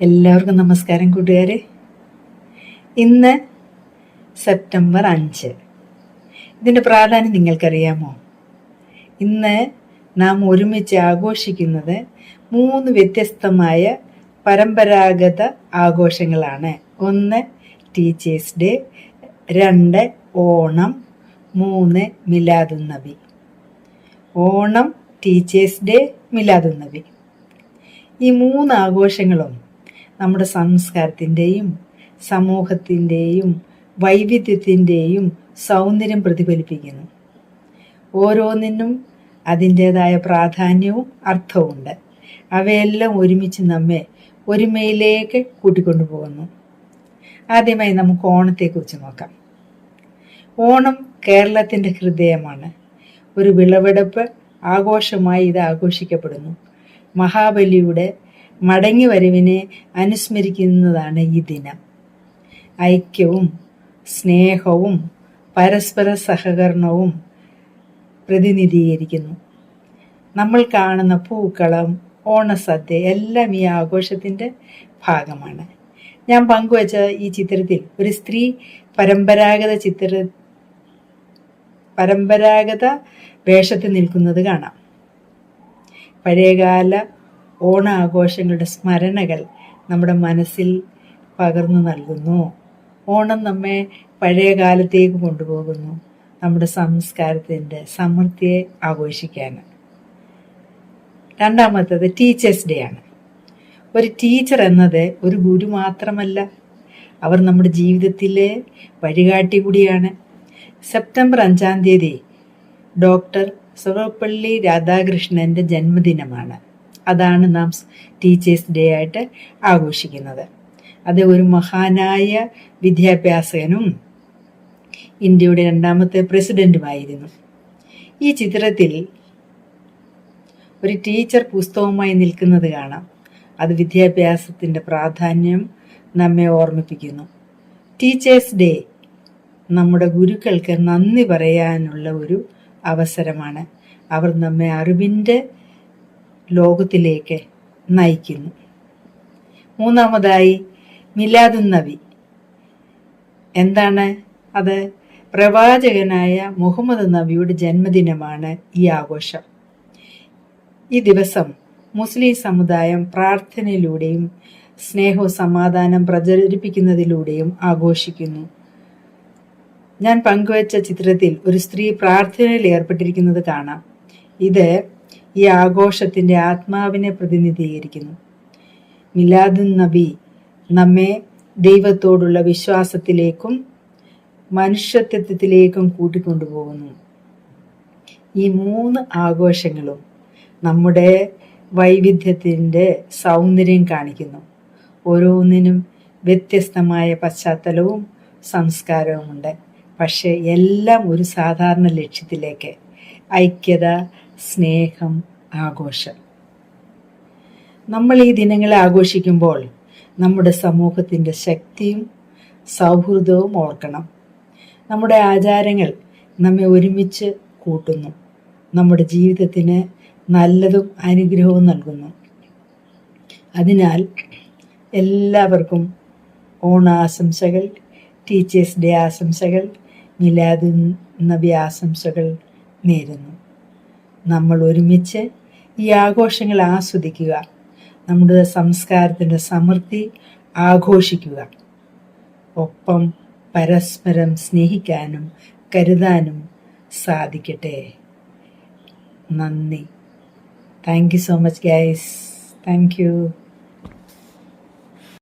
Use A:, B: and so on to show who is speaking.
A: എല്ലാവർക്കും നമസ്കാരം കൂട്ടുകാരെ. ഇന്ന് സെപ്റ്റംബർ അഞ്ച്. ഇതിന്റെ പ്രാധാന്യം നിങ്ങൾക്കറിയാമോ? ഇന്ന് നാം ഒരുമിച്ച് ആഘോഷിക്കുന്നത് മൂന്ന് വ്യത്യസ്തമായ പരമ്പരാഗത ആഘോഷങ്ങളാണ്. ഒന്ന് ടീച്ചേഴ്സ് ഡേ. രണ്ട് ഓണം. മൂന്ന് മിലാദുന്നബി ഓണം ടീച്ചേഴ്സ് ഡേ മിലാദുന്നബി ഈ മൂന്ന് ആഘോഷങ്ങളും നമ്മുടെ സംസ്കാരത്തിന്റെയും സമൂഹത്തിന്റെയും വൈവിധ്യത്തിന്റെയും സൗന്ദര്യം പ്രതിഫലിപ്പിക്കുന്നു. ഓരോന്നിനും അതിന്റേതായ പ്രാധാന്യവും അർത്ഥവുമുണ്ട് അവയെല്ലാം ഒരുമിച്ച് നമ്മെ ഒരുമയിലേക്ക് കൂട്ടിക്കൊണ്ടു പോകുന്നു. ആദ്യമായി നമുക്ക് ഓണത്തെക്കുറിച്ച് നോക്കാം. ഓണം കേരളത്തിന്റെ ഹൃദയമാണ്. ഒരു വിളവെടുപ്പ് ആഘോഷമായി ഇത് ആഘോഷിക്കപ്പെടുന്നു. മഹാബലിയുടെ മടങ്ങി വരവിനെ അനുസ്മരിക്കുന്നതാണ് ഈ ദിനം. ഐക്യവും സ്നേഹവും പരസ്പര സഹകരണവും പ്രതിനിധീകരിക്കുന്നു. നമ്മൾ കാണുന്ന പൂക്കളം ഓണസദ്യ എല്ലാം ഈ ആഘോഷത്തിന്റെ ഭാഗമാണ്. ഞാൻ പങ്കുവച്ച ഈ ചിത്രത്തിൽ ഒരു സ്ത്രീ പരമ്പരാഗത ചിത്ര പരമ്പരാഗത വേഷത്തിൽ നിൽക്കുന്നത് കാണാം. പഴയകാല ഓണാഘോഷങ്ങളുടെ സ്മരണകൾ നമ്മുടെ മനസ്സിൽ പകർന്നു നൽകുന്നു. ഓണം നമ്മെ പഴയ കാലത്തേക്ക് കൊണ്ടുപോകുന്നു. നമ്മുടെ സംസ്കാരത്തിന്റെ സമൃദ്ധിയെ ആഘോഷിക്കാൻ. രണ്ടാമത്തത് ടീച്ചേഴ്സ് ഡേ ആണ്. ഒരു ടീച്ചർ എന്നത് ഒരു ഗുരു മാത്രമല്ല. അവർ നമ്മുടെ ജീവിതത്തിലെ വഴികാട്ടി കൂടിയാണ്. സെപ്റ്റംബർ അഞ്ചാം തീയതി ഡോക്ടർ സർവപ്പള്ളി രാധാകൃഷ്ണന്റെ ജന്മദിനമാണ്. അതാണ് നാം ടീച്ചേഴ്സ് ഡേ ആയിട്ട് ആഘോഷിക്കുന്നത്. അത് ഒരു മഹാനായ വിദ്യാഭ്യാസകനും ഇന്ത്യയുടെ രണ്ടാമത്തെ പ്രസിഡന്റുമായിരുന്നു. ഈ ചിത്രത്തിൽ ഒരു ടീച്ചർ പുസ്തകവുമായി നിൽക്കുന്നത് കാണാം. അത് വിദ്യാഭ്യാസത്തിന്റെ പ്രാധാന്യം നമ്മെ ഓർമ്മിപ്പിക്കുന്നു. ടീച്ചേഴ്സ് ഡേ നമ്മുടെ ഗുരുക്കൾക്ക് നന്ദി പറയാനുള്ള ഒരു അവസരമാണ്. അവർ നമ്മെ അറിവിന്റെ ലോകത്തിലേക്ക് നയിക്കുന്നു. മൂന്നാമതായി മിലാദുൻ നബി. എന്താണ്? അത് പ്രവാചകനായ മുഹമ്മദ് നബിയുടെ ജന്മദിനമാണ് ഈ ആഘോഷം. ഈ ദിവസം മുസ്ലിം സമുദായം പ്രാർത്ഥനയിലൂടെയും സ്നേഹവും സമാധാനം പ്രചരിപ്പിക്കുന്നതിലൂടെയും ആഘോഷിക്കുന്നു. ഞാൻ പങ്കുവച്ച ചിത്രത്തിൽ ഒരു സ്ത്രീ പ്രാർത്ഥനയിൽ ഏർപ്പെട്ടിരിക്കുന്നത് കാണാം. ഇത് ഈ ആഘോഷത്തിന്റെ ആത്മാവിനെ പ്രതിനിധീകരിക്കുന്നു. മിലാദുൻ നബി നമ്മെ ദൈവത്തോടുള്ള വിശ്വാസത്തിലേക്കും മനുഷ്യത്വത്തിലേക്കും കൂട്ടിക്കൊണ്ടുപോകുന്നു. ഈ മൂന്ന് ആഘോഷങ്ങളും നമ്മുടെ വൈവിധ്യത്തിന്റെ സൗന്ദര്യം കാണിക്കുന്നു. ഓരോന്നിനും വ്യത്യസ്തമായ പശ്ചാത്തലവും സംസ്കാരവുമുണ്ട്. പക്ഷേ എല്ലാം ഒരു സാധാരണ ലക്ഷ്യത്തിലേക്ക് ഐക്യത സ്നേഹം ആഘോഷം. നമ്മൾ ഈ ദിനങ്ങളെ ആഘോഷിക്കുമ്പോൾ നമ്മുടെ സമൂഹത്തിന്റെ ശക്തിയും സൗഹൃദവും ഓർക്കണം. നമ്മുടെ ആചാരങ്ങൾ നമ്മെ ഒരുമിച്ച് കൂട്ടുന്നു. നമ്മുടെ ജീവിതത്തിന് നല്ലതും അനുഗ്രഹവും നൽകുന്നു. അതിനാൽ എല്ലാവർക്കും ഓണാശംസകൾ ടീച്ചേഴ്സ് ഡേ ആശംസകൾ മിലാദുൻ നബി ആശംസകൾ നേരുന്നു. നമ്മൾ ഒരുമിച്ച് ഈ ആഘോഷങ്ങൾ ആസ്വദിക്കുക. നമ്മുടെ സംസ്കാരത്തിന്റെ സമൃദ്ധി ആഘോഷിക്കുക. ഒപ്പം പരസ്പരം സ്നേഹിക്കാനും കരുതാനും സാധിക്കട്ടെ. നന്ദി. Thank you so much guys thank you